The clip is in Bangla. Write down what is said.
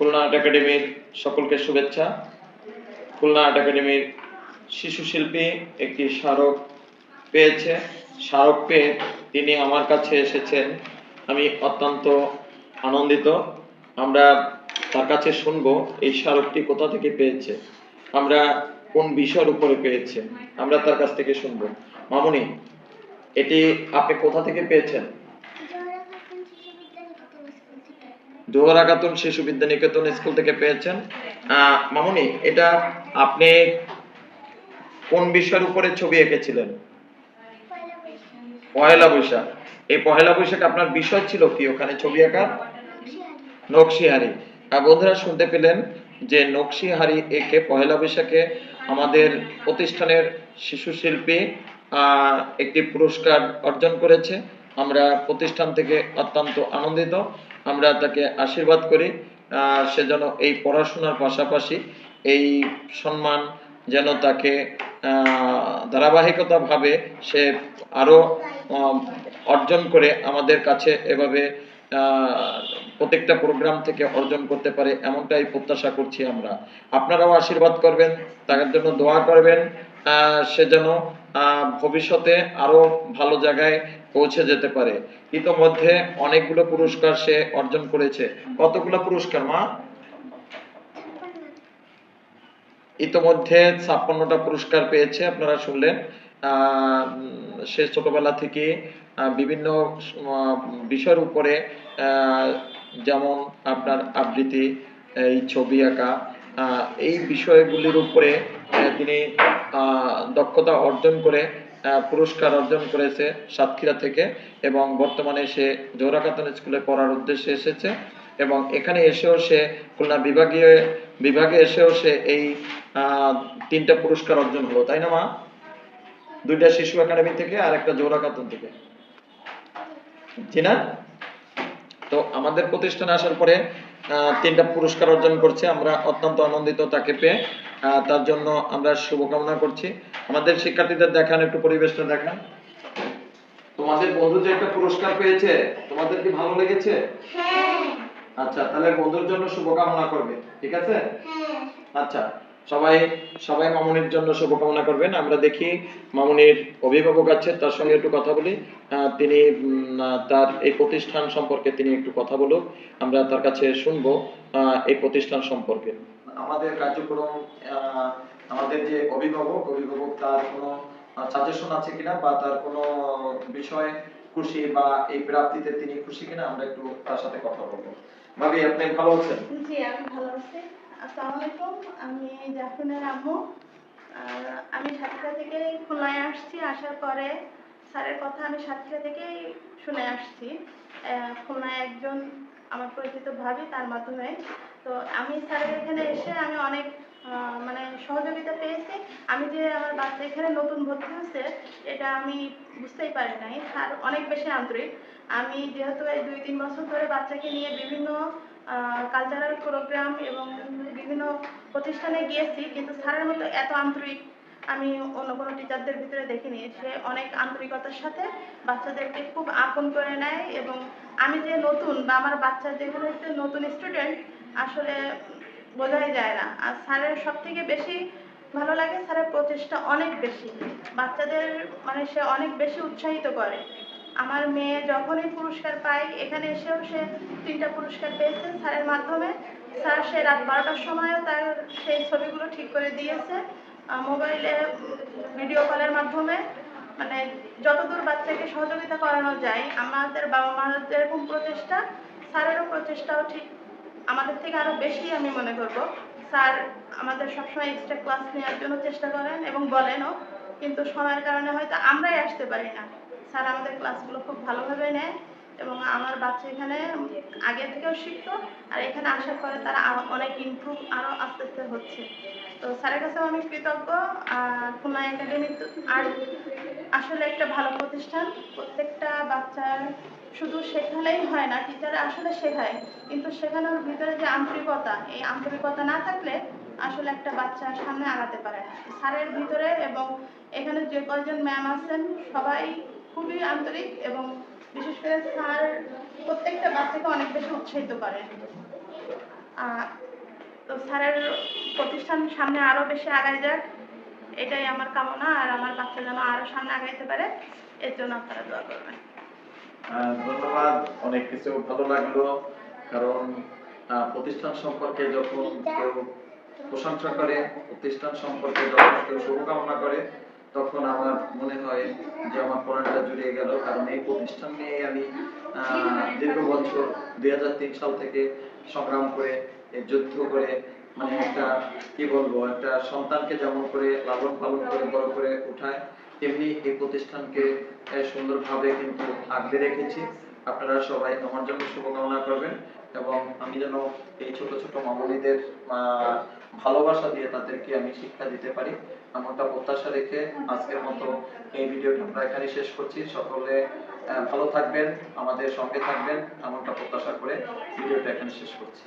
খুলনা আর্ট একাডেমির সকলকে শুভেচ্ছা। খুলনা আর্ট একাডেমির শিশু শিল্পী একটি স্মারক পেয়েছে। স্মারক পেয়ে তিনি আমার কাছে এসেছেন। আমি অত্যন্ত আনন্দিত। আমরা তার কাছে শুনব, এই স্মারকটি কোথা থেকে পেয়েছে? আমরা কোন বিষয়ের উপরে পেয়েছে? আমরা তার কাছ থেকে শুনব। মামুনি, এটি আপনি কোথা থেকে পেয়েছেন? জোহরা শিশু বিদ্যা নিকেতন স্কুল থেকে পেয়েছেন। মামুনি, এটা আপনি কোন বিষয়ের উপরে ছবি এঁকেছিলেন? পহেলা বৈশাখ। এই পহেলা বৈশাখ আপনার বিষয় ছিল কি ওখানে ছবি আঁকার? নকশিহারি। বন্ধুরা, শুনতে পেলেন যে নকশিহারি একে পহেলা বৈশাখে আমাদের প্রতিষ্ঠানের শিশু শিল্পী একটি পুরস্কার অর্জন করেছে। আমরা প্রতিষ্ঠান থেকে অত্যন্ত আনন্দিত। আমরা তাকে আশীর্বাদ করি সে যেন এই পড়াশোনার পাশাপাশি এই সম্মান যেন তাকে ধারাবাহিকতাভাবে সে আরও অর্জন করে আমাদের কাছে এভাবে প্রত্যেকটা প্রোগ্রাম থেকে অর্জন করতে পারে এমনটাই প্রত্যাশা করছি আমরা। আপনারাও আশীর্বাদ করবেন তার জন্য দোয়া করবেন সে যেন ভবিষ্যতে আরও ভালো জায়গায় পৌঁছে যেতে পারে। ইতোমধ্যে অনেকগুলো পুরস্কার সে অর্জন করেছে। কতগুলো পুরস্কার, মা? ইতোমধ্যে ছাপ্পান্নটা পুরস্কার পেয়েছে, আপনারা শুনলেন। সে ছোটবেলা থেকে বিভিন্ন বিষয়ের উপরে যেমন আপনার আবৃত্তি, এই ছবি আঁকা এই বিষয়গুলির উপরে তিনি দক্ষতা অর্জন করে পুরস্কার অর্জন করেছে সাতক্ষীরা থেকে এবং বর্তমানে সে জোহরা খাতুন স্কুলে পড়ার উদ্দেশ্যে এসেছে এবং এখানে এসেও সে খুলনা বিভাগীয়, বিভাগে এসেও সে এই তিনটা পুরস্কার অর্জন হলো। তাই না, মা? দুইটা শিশু একাডেমি থেকে আর একটা জোহরা খাতুন থেকে। জি না তো আমাদের প্রতিষ্ঠানে আসার পরে তিনটা পুরস্কার অর্জন করছে। আমরা অত্যন্ত আনন্দিত তাকে পেয়ে। তার জন্য আমরা শুভকামনা করছি। আমাদের শিক্ষার্থীদের দেখান একটু পরিবেশটা দেখান। তোমাদের বন্ধু যে একটা পুরস্কার পেয়েছে তোমাদের কি ভালো লেগেছে? হ্যাঁ। আচ্ছা তাহলে বন্ধুর জন্য শুভকামনা করবে ঠিক আছে? হ্যাঁ। আচ্ছা। সবাই সবাই মামুনির জন্য শুভকামনা করবেন। আমরা দেখি মামুনির অভিভাবক আছে তার সঙ্গে একটু কথা বলি। তিনি তার এই প্রতিষ্ঠান সম্পর্কে তিনি একটু কথা বলুক। আমরা তার কাছে শুনব এই প্রতিষ্ঠান সম্পর্কে। আমাদের কার্যক্রম আমাদের যে অভিভাবক অভিভাবক তার কোনো সাজেশন আছে কিনা বা তার কোনো বিষয়ে খুশি বা এই প্রাপ্তিতে তিনি খুশি কিনা আমরা একটু তার সাথে কথা বলব। ভাবি আপনি ভালো আছেন? জি আমি আসসালামু আলাইকুম আমি জাফরিনের আম্মু। আমি সাতক্ষীরা থেকে খুলনায় আসছি, আসার পরে স্যারের কথা আমি সাতক্ষীরা থেকেই শুনে আসছি। খুলনায় একজন আমার পরিচিত ভাবি, তার মাধ্যমে। তো আমি স্যারের এখানে এসে আমি অনেক মানে সহযোগিতা পেয়েছি। আমি যে আমার বাচ্চা এখানে নতুন ভর্তি হয়েছে, এটা আমি বুঝতেই পারি নাই। স্যার অনেক বেশি আন্তরিক। আমি যেহেতু এই দুই তিন বছর ধরে বাচ্চাকে নিয়ে বিভিন্ন কালচারাল প্রোগ্রাম এবং বিভিন্ন প্রতিষ্ঠানে গিয়েছি, কিন্তু স্যারের মতো এত আন্তরিক আমি অন্য কোনো টিচারদের ভিতরে দেখিনি। সে অনেক আন্তরিকতার সাথে বাচ্চাদেরকে খুব আপন করে নেয় এবং আমি যে নতুন বা আমার বাচ্চা যেগুলো হচ্ছে নতুন স্টুডেন্ট আসলে বোঝাই যায় না। আর স্যারের সব থেকে বেশি ভালো লাগে স্যারের প্রচেষ্টা অনেক বেশি। বাচ্চাদের মানে সে অনেক বেশি উৎসাহিত করে। আমার মেয়ে যখনই পুরস্কার পায়, এখানে এসেও সে তিনটা পুরস্কার পেয়েছে স্যারের মাধ্যমে। স্যার সে রাত বারোটার সময়ও তার সেই ছবিগুলো ঠিক করে দিয়েছে মোবাইলে ভিডিও কলের মাধ্যমে। মানে যতদূর বাচ্চাকে সহযোগিতা করানো যায়, আমাদের বাবা মার যেরকম প্রচেষ্টা, স্যারেরও প্রচেষ্টাও ঠিক আমাদের থেকে আরও বেশি আমি মনে করব। স্যার আমাদের সবসময় এক্সট্রা ক্লাস নেওয়ার জন্য চেষ্টা করেন এবং বলেনও, কিন্তু সময়ের কারণে হয়তো আমরাই আসতে পারি না। স্যার আমাদের ক্লাসগুলো খুব ভালোভাবে নেয়। এবং আমার বাচ্চা এখানে আগে থেকেও শিখতো, আর এখানে আসার পরে তারা অনেক ইমপ্রুভ আরও আস্তে আস্তে হচ্ছে। তো স্যারের কাছেও আমি কৃতজ্ঞ, আর খুলনা একাডেমি আর আসলে একটা ভালো প্রতিষ্ঠান। প্রত্যেকটা বাচ্চার শুধু শেখালেই হয় না টিচার আসলে শেখায়। কিন্তু শেখানোর ভিতরে যে আন্তরিকতা, এই আন্তরিকতা না থাকলে আসলে একটা বাচ্চা সামনে আগাতে পারে না। স্যারের ভিতরে এবং এখানে যে কয়জন ম্যাম আছেন, সবাই খুবই আন্তরিক এবং বিশেষ করে স্যার প্রত্যেকটা বাচ্চাকে অনেক বেশি উৎসাহিত করে। আহ, তো স্যারের প্রতিষ্ঠান সামনে আরও বেশি আগায় যাক এটাই আমার কামনা আর আমার বাচ্চা যেন আরও সামনে আগাইতে পারে এর জন্য আপনারা দোয়া করবেন। ধন্যবাদ অনেক কিছু ভালো লাগল কারণ প্রতিষ্ঠান সম্পর্কে যখন কেউ প্রশংসা করে প্রতিষ্ঠান সম্পর্কে যখন কেউ শুভকামনা করে তখন আমার মনে হয় যে আমার পড়াটা জুড়িয়ে গেল। কারণ এই প্রতিষ্ঠান নিয়ে আমি দীর্ঘ বছর দুই সাল থেকে সংগ্রাম করে যুদ্ধ করে মানে একটা কি বলব একটা সন্তানকে যেমন করে লালন পালন করে বড় করে উঠায় তেমনি এই প্রতিষ্ঠানকে সুন্দরভাবে কিন্তু আগলে রেখেছি। আপনারা সবাই আমার জন্য শুভকামনা করবেন এবং আমি যেন এই ছোট ছোট মামুনিদের আহ, ভালোবাসা দিয়ে তাদেরকে আমি শিক্ষা দিতে পারি। এমনটা প্রত্যাশা রেখে আজকের মতো এই ভিডিওটা আমরা এখানে শেষ করছি। সকলে ভালো থাকবেন, আমাদের সঙ্গে থাকবেন, এমনটা প্রত্যাশা করে ভিডিওটা এখানে শেষ করছি।